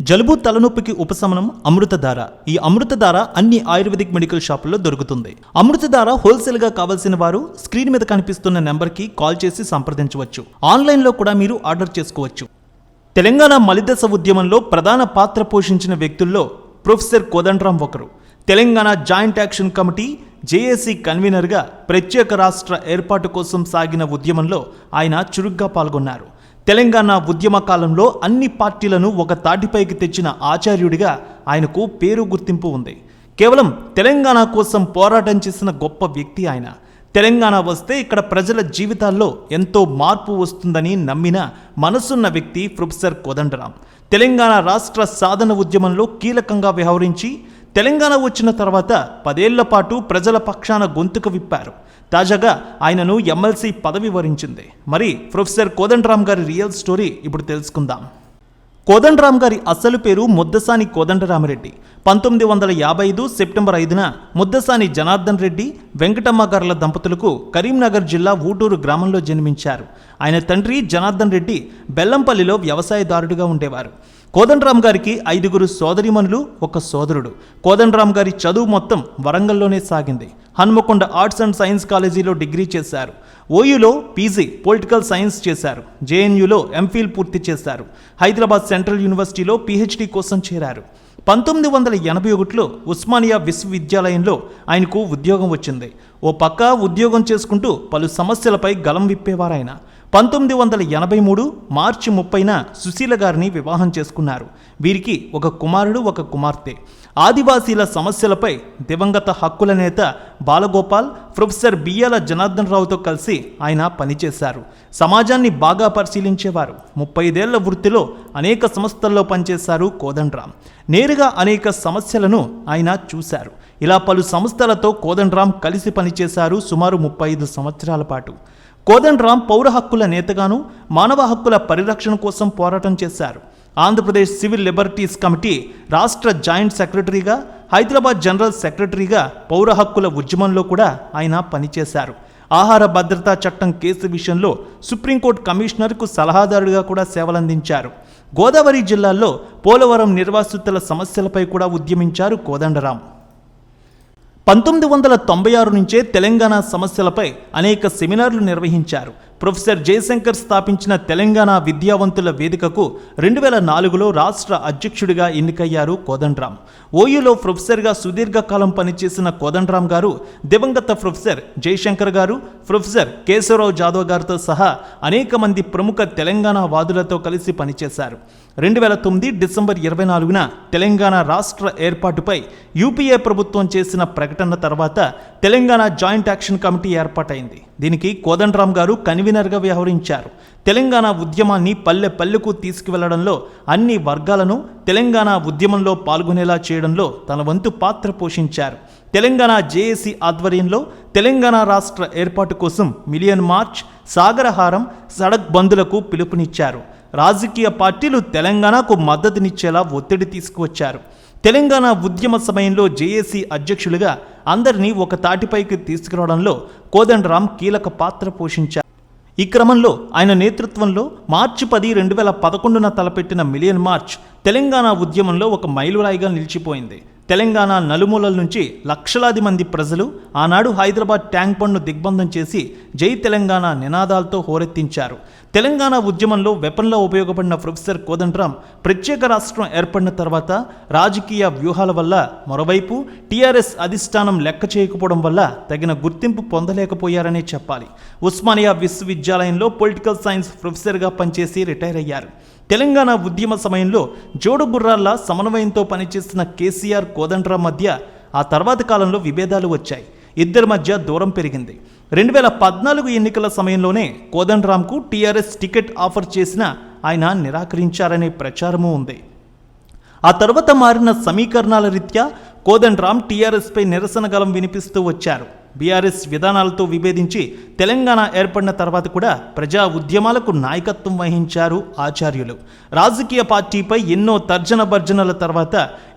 జలుబు తలనొప్పికి ఉపశమనం అమృతధార. ఈ అమృతధార అన్ని ఆయుర్వేదిక్ మెడికల్ షాపుల్లో దొరుకుతుంది. అమృతధార హోల్సేల్గా కావాల్సిన వారు స్క్రీన్ మీద కనిపిస్తున్న నెంబర్కి కాల్ చేసి సంప్రదించవచ్చు. ఆన్లైన్లో కూడా మీరు ఆర్డర్ చేసుకోవచ్చు. తెలంగాణ మలిదశ ఉద్యమంలో ప్రధాన పాత్ర పోషించిన వ్యక్తుల్లో ప్రొఫెసర్ కోదండరాం ఒకరు. Telangana joint action committee JAC కన్వీనర్గా ప్రత్యేక రాష్ట్ర ఏర్పాటు కోసం సాగిన ఉద్యమంలో ఆయన చురుగ్గా పాల్గొన్నారు. తెలంగాణ ఉద్యమ కాలంలో అన్ని పార్టీలను ఒక తాటిపైకి తెచ్చిన ఆచార్యుడిగా ఆయనకు పేరు గుర్తింపు ఉంది. కేవలం తెలంగాణ కోసం పోరాటం చేసిన గొప్ప వ్యక్తి ఆయన. తెలంగాణ వస్తే ఇక్కడ ప్రజల జీవితాల్లో ఎంతో మార్పు వస్తుందని నమ్మిన మనసున్న వ్యక్తి ప్రొఫెసర్ కోదండరాం. తెలంగాణ రాష్ట్ర సాధన ఉద్యమంలో కీలకంగా వ్యవహరించి తెలంగాణ వచ్చిన తర్వాత పదేళ్ళ పాటు ప్రజల పక్షాన గొంతుకు విప్పారు. తాజాగా ఆయనను ఎమ్మెల్సీ పదవి వరించింది. మరి ప్రొఫెసర్ కోదండరామ్ గారి రియల్ స్టోరీ ఇప్పుడు తెలుసుకుందాం. కోదండరామ్ గారి అసలు పేరు ముద్దసాని కోదండరామరెడ్డి. పంతొమ్మిది వందల యాభై ఐదు సెప్టెంబర్ ఐదున ముద్దసాని జనార్దన్ రెడ్డి వెంకటమ్మ గారుల దంపతులకు కరీంనగర్ జిల్లా ఊటూరు గ్రామంలో జన్మించారు. ఆయన తండ్రి జనార్దన్ రెడ్డి బెల్లంపల్లిలో వ్యవసాయదారుడిగా ఉండేవారు. కోదండరామ్ గారికి ఐదుగురు సోదరిమణులు ఒక సోదరుడు. కోదండరామ్ గారి చదువు మొత్తం వరంగల్లోనే సాగింది. హన్మకొండ ఆర్ట్స్ అండ్ సైన్స్ కాలేజీలో డిగ్రీ చేశారు. ఓయూలో పీజీ పొలిటికల్ సైన్స్ చేశారు. జేఎన్యూలో ఎంఫిల్ పూర్తి చేశారు. హైదరాబాద్ సెంట్రల్ యూనివర్సిటీలో పీహెచ్డీ కోసం చేరారు. పంతొమ్మిది వందల ఎనభై ఒకటిలో ఉస్మానియా విశ్వవిద్యాలయంలో ఆయనకు ఉద్యోగం వచ్చింది. ఓ పక్క ఉద్యోగం చేసుకుంటూ పలు సమస్యలపై గలం విప్పేవారాయన. పంతొమ్మిది వందల ఎనభై మూడు మార్చి ముప్పైన సుశీల గారిని వివాహం చేసుకున్నారు. వీరికి ఒక కుమారుడు ఒక కుమార్తె. ఆదివాసీల సమస్యలపై దివంగత హక్కుల నేత బాలగోపాల్ ప్రొఫెసర్ బియ్యాల జనార్దన్ రావుతో కలిసి ఆయన పనిచేశారు. సమాజాన్ని బాగా పరిశీలించేవారు. ముప్పై ఐదేళ్ళ వృత్తిలో అనేక సంస్థల్లో పనిచేశారు కోదండరాం నేరుగా అనేక సమస్యలను ఆయన చూశారు. ఇలా పలు సంస్థలతో కోదండరాం కలిసి పనిచేశారు సుమారు ముప్పై ఐదు సంవత్సరాల పాటు. కోదండరాం పౌర హక్కుల నేతగాను మానవ హక్కుల పరిరక్షణ కోసం పోరాటం చేశారు. ఆంధ్రప్రదేశ్ సివిల్ లిబర్టీస్ కమిటీ రాష్ట్ర జాయింట్ సెక్రటరీగా హైదరాబాద్ జనరల్ సెక్రటరీగా పౌర హక్కుల ఉద్యమంలో కూడా ఆయన పనిచేశారు. ఆహార భద్రతా చట్టం కేసు విషయంలో సుప్రీంకోర్టు కమిషనర్కు సలహాదారుడిగా కూడా సేవలందించారు. గోదావరి జిల్లాల్లో పోలవరం నిర్వాసితుల సమస్యలపై కూడా ఉద్యమించారు కోదండరాం పంతొమ్మిది వందల తొంభై ఆరు నుంచే తెలంగాణ సమస్యలపై అనేక సెమినార్లు నిర్వహించారు. ప్రొఫెసర్ జయశంకర్ స్థాపించిన తెలంగాణ విద్యావంతుల వేదికకు రెండు వేల నాలుగులో రాష్ట్ర అధ్యక్షుడిగా ఎన్నికయ్యారు కోదండ్రామ్. ఓయూలో ప్రొఫెసర్గా సుదీర్ఘకాలం పనిచేసిన కోదండరామ్ గారు దివంగత ప్రొఫెసర్ జయశంకర్ గారు ప్రొఫెసర్ కేశవరావు జాదవ్ గారితో సహా అనేక మంది ప్రముఖ తెలంగాణ వాదులతో కలిసి పనిచేశారు. రెండు వేల తొమ్మిది డిసెంబర్ ఇరవై నాలుగున తెలంగాణ రాష్ట్ర ఏర్పాటుపై యూపీఏ ప్రభుత్వం చేసిన ప్రకటన తర్వాత తెలంగాణ జాయింట్ యాక్షన్ కమిటీ ఏర్పాటైంది. దీనికి కోదండరామ్ గారు కన్వీనర్గా వ్యవహరించారు. తెలంగాణ ఉద్యమాన్ని పల్లె పల్లెకు తీసుకువెళ్ళడంలో అన్ని వర్గాలను తెలంగాణ ఉద్యమంలో పాల్గొనేలా చేయడంలో తన వంతు పాత్ర పోషించారు. తెలంగాణ జేఏసీ ఆధ్వర్యంలో తెలంగాణ రాష్ట్ర ఏర్పాటు కోసం మిలియన్ మార్చ్ సాగరహారం సడక్ బంధులకు పిలుపునిచ్చారు. రాజకీయ పార్టీలు తెలంగాణకు మద్దతునిచ్చేలా ఒత్తిడి తీసుకువచ్చారు. తెలంగాణ ఉద్యమ సమయంలో జేఏసీ అధ్యక్షులుగా అందరినీ ఒక తాటిపైకి తీసుకురావడంలో కోదండరాం కీలక పాత్ర పోషించారు. ఈ క్రమంలో ఆయన నేతృత్వంలో మార్చి పది రెండు వేల పదకొండున తలపెట్టిన మిలియన్ మార్చ్ తెలంగాణ ఉద్యమంలో ఒక మైలురాయిగా నిలిచిపోయింది. తెలంగాణ నలుమూలల నుంచి లక్షలాది మంది ప్రజలు ఆనాడు హైదరాబాద్ ట్యాంక్ బండ్ను దిగ్బంధం చేసి జై తెలంగాణ నినాదాలతో హోరెత్తించారు. తెలంగాణ ఉద్యమంలో వెపన్లో ఉపయోగపడిన ప్రొఫెసర్ కోదండరాం ప్రత్యేక రాష్ట్రం ఏర్పడిన తర్వాత రాజకీయ వ్యూహాల వల్ల మరోవైపు టీఆర్ఎస్ అధిష్టానం లెక్క చేయకపోవడం వల్ల తగిన గుర్తింపు పొందలేకపోయారనే చెప్పాలి. ఉస్మానియా విశ్వవిద్యాలయంలో పొలిటికల్ సైన్స్ ప్రొఫెసర్గా పనిచేసి రిటైర్ అయ్యారు. తెలంగాణ ఉద్యమ సమయంలో జోడు సమన్వయంతో పనిచేస్తున్న కేసీఆర్ కోదండ్రా మధ్య ఆ తర్వాత కాలంలో విభేదాలు వచ్చాయి. ఇద్దరి మధ్య దూరం పెరిగింది. రెండు వేల పద్నాలుగు ఎన్నికల సమయంలోనే కోదండరామ్కు టీఆర్ఎస్ టికెట్ ఆఫర్ చేసినా ఆయన నిరాకరించారనే ప్రచారము ఉంది. ఆ తర్వాత మారిన సమీకరణాల రీత్యా కోదండరామ్ టీఆర్ఎస్పై నిరసన గలం వినిపిస్తూ వచ్చారు. బీఆర్ఎస్ విధానాలతో విభేదించి తెలంగాణ ఏర్పడిన తర్వాత కూడా ప్రజా ఉద్యమాలకు నాయకత్వం వహించారు ఆచార్యులు. రాజకీయ పార్టీపై ఎన్నో తర్జన భర్జనల తర్వాత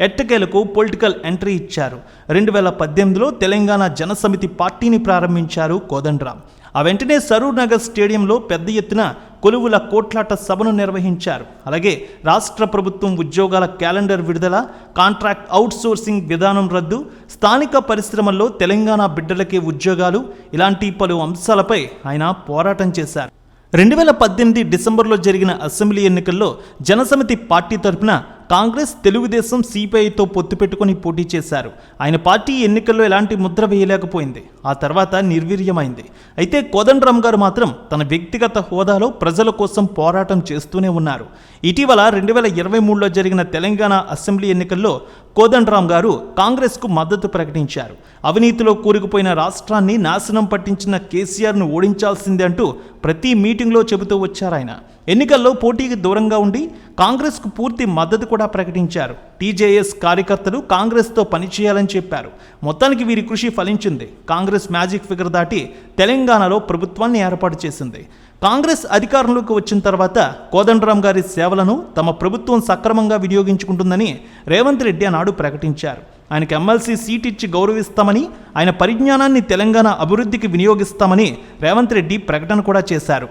ఎట్టకేలకు పొలిటికల్ ఎంట్రీ ఇచ్చారు. రెండు వేల పద్దెనిమిదిలో తెలంగాణ జనసమితి పార్టీని ప్రారంభించారు కోదండరాం ఆ వెంటనే సరూర్ నగర్ స్టేడియంలో పెద్ద ఎత్తున కొలువుల కోట్లాట సభను నిర్వహించారు. అలాగే రాష్ట్ర ప్రభుత్వం ఉద్యోగాల క్యాలెండర్ విడుదల కాంట్రాక్ట్ అవుట్సోర్సింగ్ విధానం రద్దు స్థానిక పరిశ్రమల్లో తెలంగాణ బిడ్డలకే ఉద్యోగాలు ఇలాంటి పలు అంశాలపై ఆయన పోరాటం చేశారు. రెండు వేల పద్దెనిమిది డిసెంబర్లో జరిగిన అసెంబ్లీ ఎన్నికల్లో జనసమితి పార్టీ తరపున కాంగ్రెస్ తెలుగుదేశం సిపిఐతో పొత్తు పెట్టుకుని పోటీ చేశారు. ఆయన పార్టీ ఎన్నికల్లో ఎలాంటి ముద్ర వేయలేకపోయింది. ఆ తర్వాత నిర్వీర్యమైంది. అయితే కోదండరామ్ గారు మాత్రం తన వ్యక్తిగత హోదాలో ప్రజల కోసం పోరాటం చేస్తూనే ఉన్నారు. ఇటీవల రెండు వేల ఇరవై మూడులో జరిగిన తెలంగాణ అసెంబ్లీ ఎన్నికల్లో కోదండరామ్ గారు కాంగ్రెస్కు మద్దతు ప్రకటించారు. అవినీతిలో కూరుకుపోయిన రాష్ట్రాన్ని నాశనం పట్టించిన కేసీఆర్ను ఓడించాల్సిందే అంటూ ప్రతి మీటింగ్లో చెబుతూ వచ్చారు ఆయన. ఎన్నికల్లో పోటీకి దూరంగా ఉండి కాంగ్రెస్కు పూర్తి మద్దతు కూడా ప్రకటించారు. టీజేఎస్ కార్యకర్తలు కాంగ్రెస్తో పనిచేయాలని చెప్పారు. మొత్తానికి వీరి కృషి ఫలించింది. కాంగ్రెస్ మ్యాజిక్ ఫిగర్ దాటి తెలంగాణలో ప్రభుత్వాన్ని ఏర్పాటు చేసింది. కాంగ్రెస్ అధికారంలోకి వచ్చిన తర్వాత కోదండరాం గారి సేవలను తమ ప్రభుత్వం సక్రమంగా వినియోగించుకుంటుందని రేవంత్ రెడ్డి ఆనాడు ప్రకటించారు. ఆయనకి ఎమ్మెల్సీ సీట్ ఇచ్చి గౌరవిస్తామని ఆయన పరిజ్ఞానాన్ని తెలంగాణ అభివృద్ధికి వినియోగిస్తామని రేవంత్ రెడ్డి ప్రకటన కూడా చేశారు.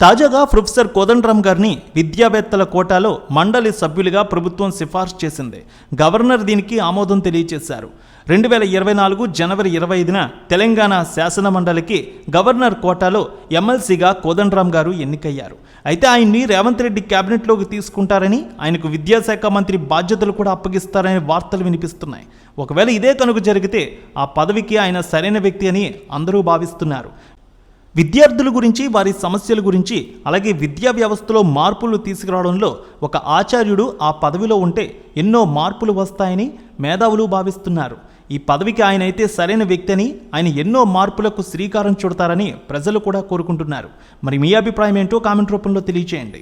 తాజాగా ప్రొఫెసర్ కోదండరామ్ గారిని విద్యావేత్తల కోటాలో మండలి సభ్యులుగా ప్రభుత్వం సిఫార్సు చేసింది. గవర్నర్ దీనికి ఆమోదం తెలియజేశారు రెండు వేల ఇరవై నాలుగు జనవరి ఇరవై ఐదున తెలంగాణ శాసన మండలికి గవర్నర్ కోటాలో ఎమ్మెల్సీగా కోదండరామ్ గారు ఎన్నికయ్యారు. అయితే ఆయన్ని రేవంత్ రెడ్డి కేబినెట్లోకి తీసుకుంటారని ఆయనకు విద్యాశాఖ మంత్రి బాధ్యతలు కూడా అప్పగిస్తారనే వార్తలు వినిపిస్తున్నాయి. ఒకవేళ ఇదే కనుక జరిగితే ఆ పదవికి ఆయన సరైన వ్యక్తి అని అందరూ భావిస్తున్నారు. విద్యార్థుల గురించి వారి సమస్యల గురించి అలాగే విద్యా వ్యవస్థలో మార్పులు తీసుకురావడంలో ఒక ఆచార్యుడు ఆ పదవిలో ఉంటే ఎన్నో మార్పులు వస్తాయని మేధావులు భావిస్తున్నారు. ఈ పదవికి ఆయన అయితే సరైన వ్యక్తి అని ఆయన ఎన్నో మార్పులకు శ్రీకారం చుడతారని ప్రజలు కూడా కోరుకుంటున్నారు. మరి మీ అభిప్రాయం ఏంటో కామెంట్ రూపంలో తెలియచేయండి.